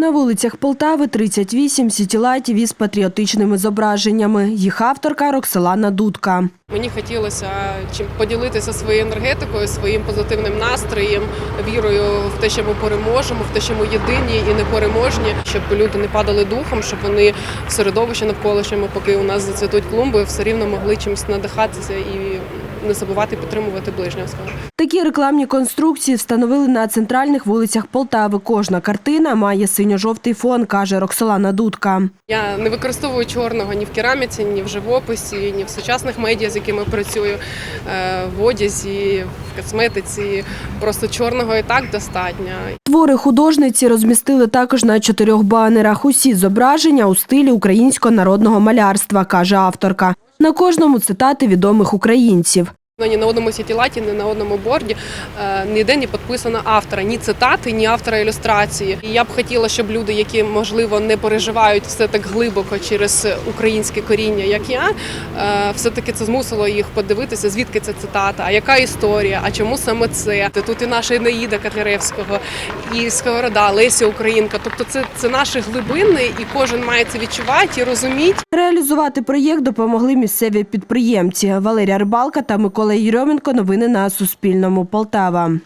На вулицях Полтави 38 сітілайтів із патріотичними зображеннями. Їх авторка Роксолана Дудка. Мені хотілося чим поділитися своєю енергетикою, своїм позитивним настроєм, вірою в те, що ми переможемо, в те, що ми єдині і непереможні, щоб люди не падали духом, щоб вони в середовищі навколишньому, поки у нас зацвітуть клумби, все рівно могли чимось надихатися і не забувати підтримувати ближнього свого. Такі рекламні конструкції встановили на центральних вулицях Полтави. Кожна картина має синьо-жовтий фон, каже Роксолана Дудка. Я не використовую чорного ні в кераміці, ні в живописі, ні в сучасних медіа, з якими працюю, е, в одязі, в косметиці. Просто чорного і так достатньо. Твори художниці розмістили також на чотирьох банерах. Усі зображення у стилі українського народного малярства, каже авторка. На кожному цитати відомих українців. Ну, ні на одному сітілаті, ні на одному борді е, ніде не підписано автора, ні цитати, ні автора ілюстрації. І я б хотіла, щоб люди, які можливо не переживають все так глибоко через українське коріння, як я, е, все-таки це змусило їх подивитися, звідки ця цитата, а яка історія, а чому саме це. Тут і наша Інаїда Котляревського, і Сковорода, Леся Українка. Тобто, це, це наші глибини, і кожен має це відчувати і розуміти. Реалізувати проєкт допомогли місцеві підприємці Валерія Рибалка та Микола Єрьоменко. Новини на Суспільному. Полтава.